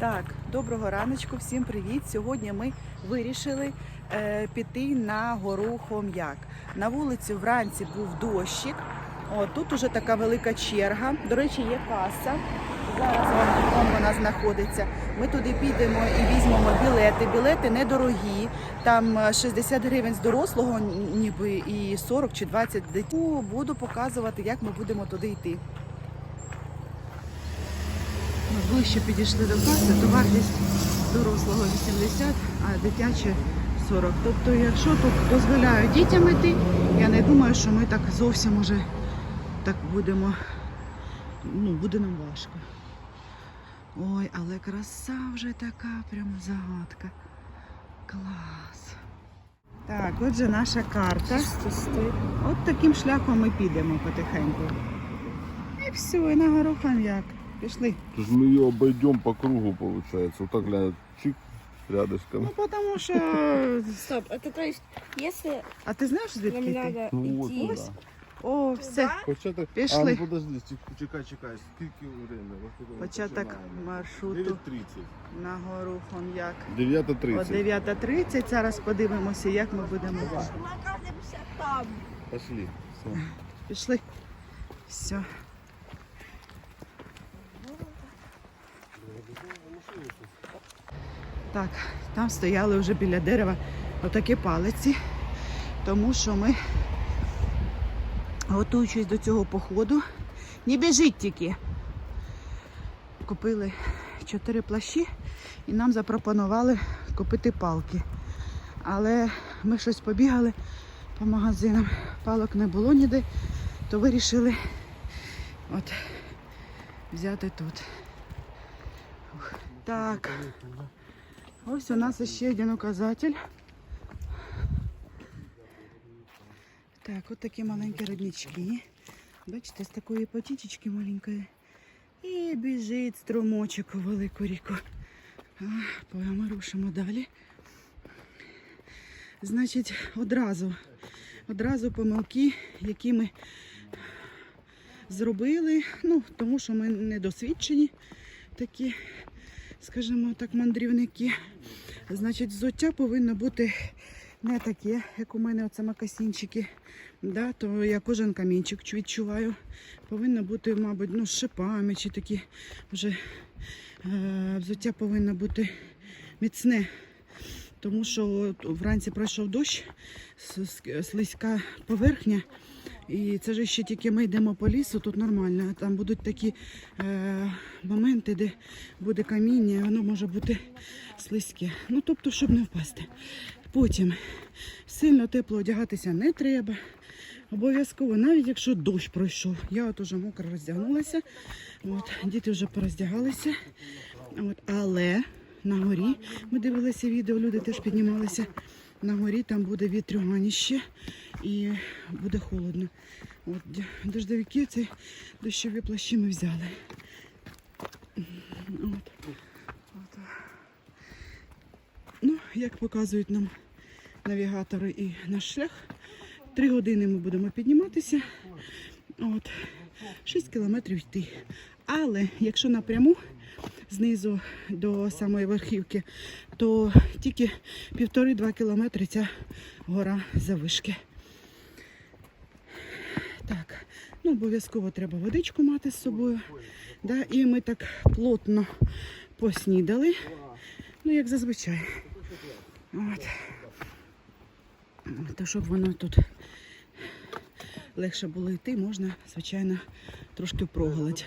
Так, доброго раночку, всім привіт. Сьогодні ми вирішили е, піти на гору Хом'як. На вулиці вранці був дощик. О, тут уже така велика черга. До речі, є каса. Зараз вам вона знаходиться. Ми туди підемо і візьмемо білети. Білети недорогі. Там е, 60 гривень з дорослого, ніби і 40 чи 20 дитини. Буду показувати, як ми будемо туди йти. Ближче підійшли до каси, то вартість дорослого 80, а дитяче 40. Тобто, якщо тут дозволяють дітям йти, я не думаю, що ми так зовсім уже так будемо. Ну, буде нам важко. Ой, але краса вже така, прям загадка. Клас. Так, отже наша карта. От таким шляхом ми підемо потихеньку. І все, і на гору Хам'як. Пішли. То есть мы ее обойдем по кругу, получается. Вот так, глянь, чик, рядышком. Ну, потому що. Стоп, это то есть, если А ти знаєш, нам звідки ти? надо Ну вот, идти... да. О, все. Початок... Пішли. А, ну подожди, чек- чекай, чекай. Скільки время? Во скільки ми Початок починаємо? маршруту 9.30. на гору Хом'як. О 9.30. 9.30. Зараз подивимося, як ми будемо. йти. Мы оказываемся там. Пошли. Все. Пішли. Все. Так, там стояли вже біля дерева отакі палиці, тому що ми, готуючись до цього походу, не біжіть тільки. Купили чотири плащі і нам запропонували купити палки. Але ми щось побігали по магазинам, палок не було ніде, то вирішили от взяти тут. Так. Ось у нас ще один указатель. Так, от такі маленькі роднички. Бачите, з такої потічечки маленької. І біжить струмочок у велику ріку. Ми рушимо далі. Значить, одразу, одразу помилки, які ми зробили, ну, тому що ми недосвідчені такі, скажімо так, мандрівники. Значить, взуття повинно бути не таке, як у мене оце макасінчики. Да, то я кожен камінчик відчуваю. Повинно бути, мабуть, ну, з шипами чи такі вже е, взуття повинно бути міцне. Тому що вранці пройшов дощ, слизька поверхня. І це ж ще тільки ми йдемо по лісу, тут нормально. Там будуть такі е, моменти, де буде каміння, і воно може бути слизьке. Ну, тобто, щоб не впасти. Потім сильно тепло одягатися не треба. Обов'язково, навіть якщо дощ пройшов. Я от уже мокро роздягнулася. От, діти вже пороздягалися. От, але на горі ми дивилися відео, люди теж піднімалися. На горі там буде вітрюганіще і буде холодно. От, дождовики, ці дощові плащі ми взяли. От. От. Ну, як показують нам навігатори і наш шлях, три години ми будемо підніматися. От. 6 кілометрів йти. Але якщо напряму знизу до самої верхівки, то тільки півтори-два кілометри ця гора завишки. Так, ну обов'язково треба водичку мати з собою. Да? І ми так плотно поснідали, ну як зазвичай. От. То щоб воно тут легше було йти, можна, звичайно, трошки проголодь.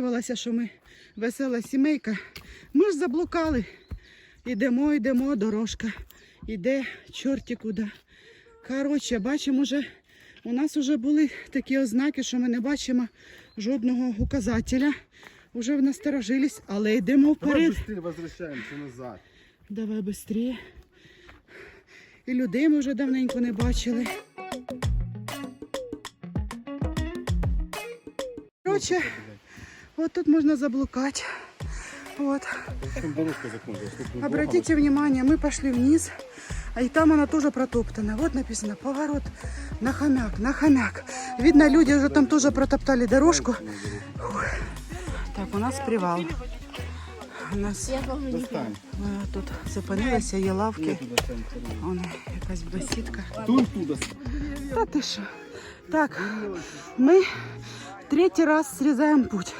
Вже повторювалася, що ми весела сімейка. Ми ж заблукали. Ідемо, йдемо, дорожка. Іде чорті куди. Коротше, бачимо вже, у нас вже були такі ознаки, що ми не бачимо жодного указателя. Уже в насторожились, але йдемо Давай вперед. швидше возвращаємося назад. Давай швидше. І людей ми вже давненько не бачили. Коротше, от тут можна заблукати. Вот. Обратите внимание, мы пошли вниз, а и там она тоже протоптана. Вот написано поворот на хомяк, на хомяк. Видно, люди уже там тоже протоптали дорожку. Фух. Так, у нас привал. У нас ми тут зупинилися, є лавки. Вон якась бесідка. Туди. Та ти що? Так, ми третій раз зрізаємо путь.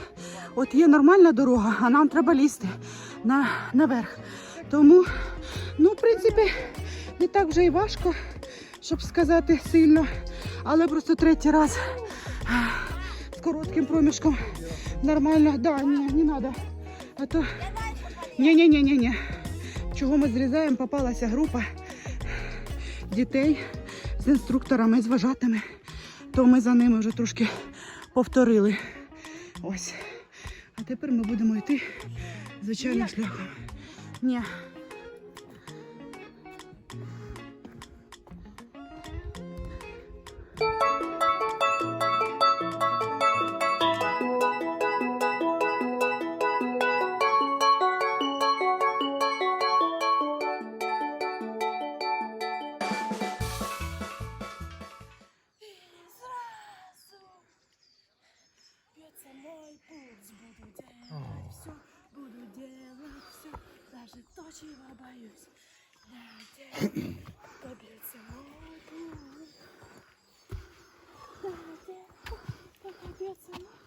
От є нормальна дорога, а нам треба лізти на, наверх. Тому, ну, в принципі, не так вже і важко, щоб сказати сильно. Але просто третій раз з коротким проміжком нормально. Да, ні, не треба. А то. Ні-ні-ні-ні-ні. Чого ми зрізаємо? Попалася група дітей з інструкторами, з вожатими, то ми за ними вже трошки повторили. Ось. А тепер ми будемо йти звичайним шляхом. Ні. Чего боюсь.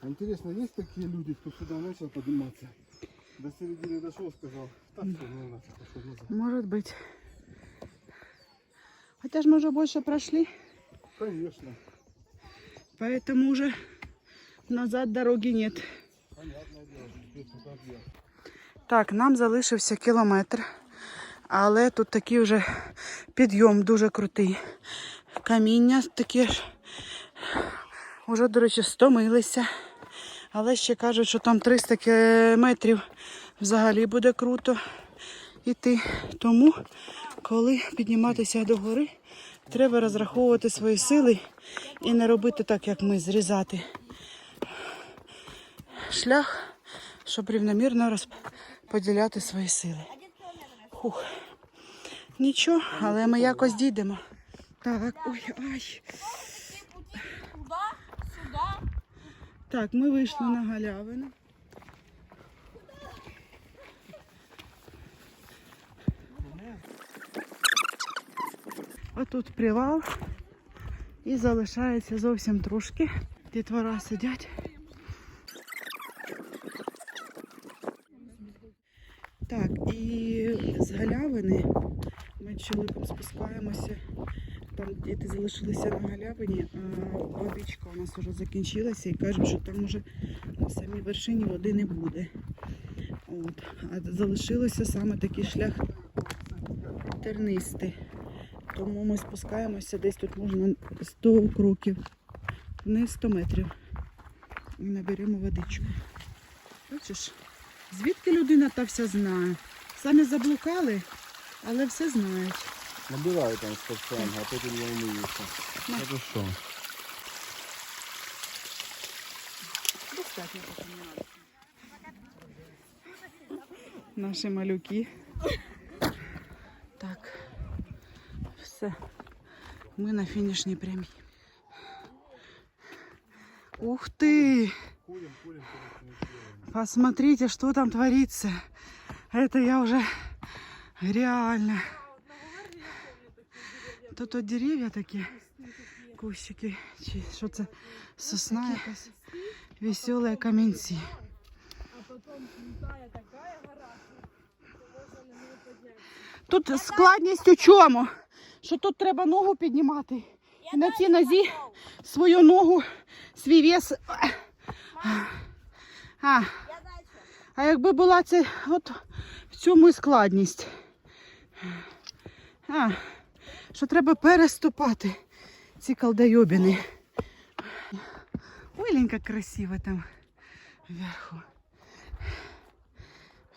А Интересно, есть такие люди, кто сюда начал подниматься? До середины дошел, сказал, так все, не надо, пошел назад. Может быть. Хотя ж мы уже больше прошли, Конечно. поэтому уже назад дороги нет. Понятное дело. Так, нам залишився кілометр, але тут такий вже підйом дуже крутий. Каміння таке ж. Уже, до речі, стомилися. Але ще кажуть, що там 300 ки- метрів взагалі буде круто йти. Тому, коли підніматися до гори, треба розраховувати свої сили і не робити так, як ми, зрізати шлях, щоб рівномірно розподіляти свої сили. Хух. Нічого, але ми якось дійдемо. Так, ой, ай. Так, ми вийшли на галявину. Отут привал. І залишається зовсім трошки. Дітвора сидять. Так, і з галявини ми чоловіком спускаємося. Там діти залишилися на галявині, а водичка у нас вже закінчилася і кажуть, що там уже на самій вершині води не буде. От. А залишилося саме такий шлях тернистий. Тому ми спускаємося десь тут можна 100 кроків, не 100 метрів. І наберемо водичку. Бачиш, звідки людина та вся знає? Самі заблукали, але все знають. Набираю там с подсанга, а потом я умыюсь. На. Это что? Достатньо поки не надо. Наші малюки. Так. Все. Ми на фінішній прямій. Ух ты! Курим, курим, Посмотрите, что там творится. Это я уже реально. Тут от дерев'я такі, кущики, чи що це сосна якась, веселі камінці. Тут складність у чому? Що тут треба ногу піднімати. І на цій нозі свою ногу, свій вес. А, а якби була це от в цьому і складність. А, що треба переступати ці колдойобіни. Ой, Ленька красиво там вверху.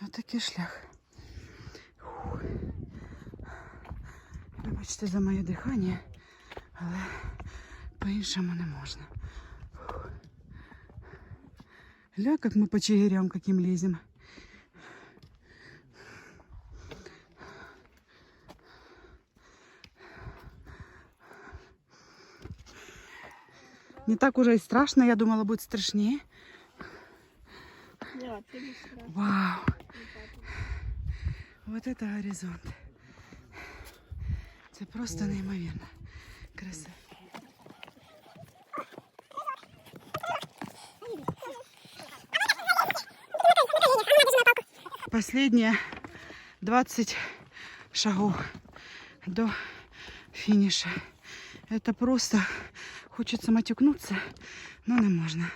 Отакий шлях. Фух. Вибачте за моє дихання, але по-іншому не можна. Ля, как мы по чигирям каким лезем. Не так уже и страшно, я думала, будет страшнее. Страшно. Вау! Вот это горизонт. Це просто неймовірно. Краса. Последние 20 шагов до финиша. Это просто хочется матюкнуться, но не можно.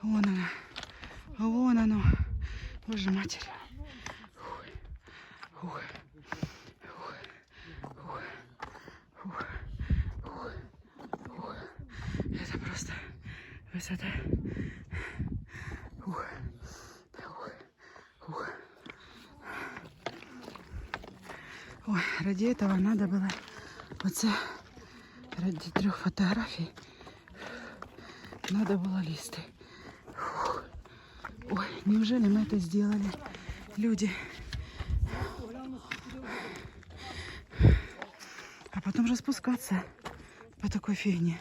Вон оно. Вон оно. Боже матерь. Это просто высота. Фух. Фух. Фух. Ой, ради этого надо было оце ради трех фотографий надо было листы. Фух. Ой, неужели мы это сделали, люди? А потом же спускаться по такой фигне.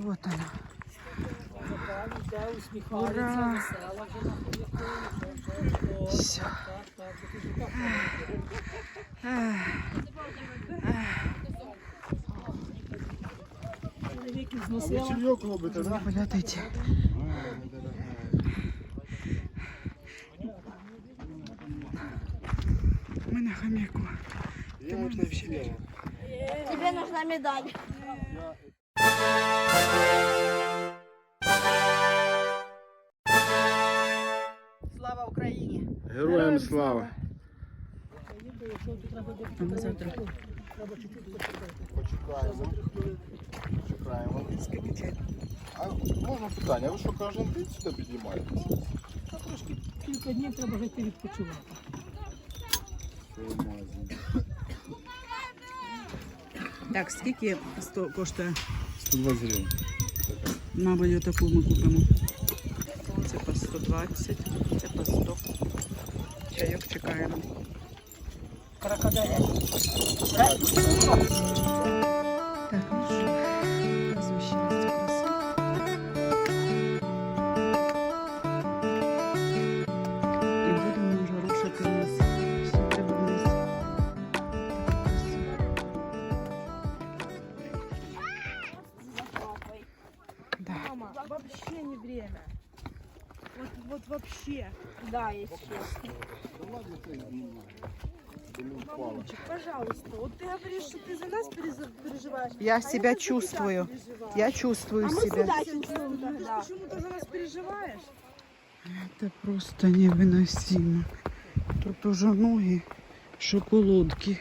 Вот она. Ура! Все. Ви чайок робите, так? Полетайте. Мы на хомяку. Я можна это вообще сделал. Тебе нужна медаль. Героям слава. Почекаємо. Почекаємо. А можна питання, а ви що кожен день сюди піднімаєтесь? Кілька днів треба жити відпочивати. Так, скільки сто коштує? 120 гривень. Мабуть, отаку ми купимо. Це по 120, це по 100. Чайок чекаємо. Крокодилі. Так, ну що, показую ще раз цю красу. І будемо вже рушити вниз. Все треба вниз. Так красиво. Да. Мама, вообще не время. Вот, вот вообще. Да, если честно. Мамулечек, пожалуйста, вот ты говоришь, что ты за нас переживаешь. Я а себя я чувствую. Я чувствую а мы себя. чувствуем тогда. Почему ты за нас переживаешь? Это просто невыносимо. Тут уже ноги, шоколадки.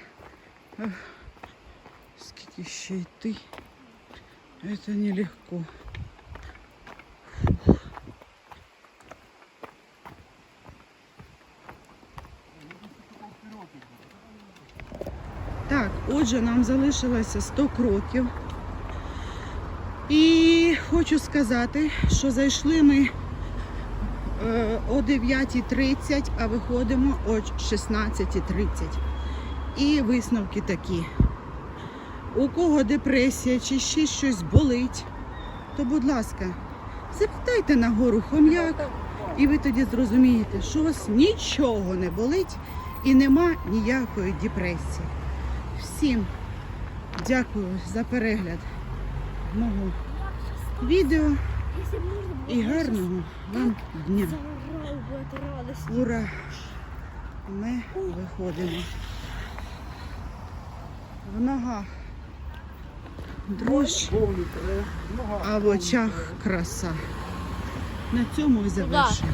Скільки ще йти. Это нелегко. Отже, нам залишилося 100 кроків. І хочу сказати, що зайшли ми е, о 9.30, а виходимо о 16.30. І висновки такі. У кого депресія чи ще щось болить, то, будь ласка, запитайте на гору хом'як, і ви тоді зрозумієте, що у вас нічого не болить і нема ніякої депресії Всім дякую за перегляд мого відео Если бы можно было, і я щас гарного вам дня. заорал бы от радости. Ура! Ми виходимо. В ногах дрожь, Повні тре, нога. а в очах краса. На цьому і завершуємо.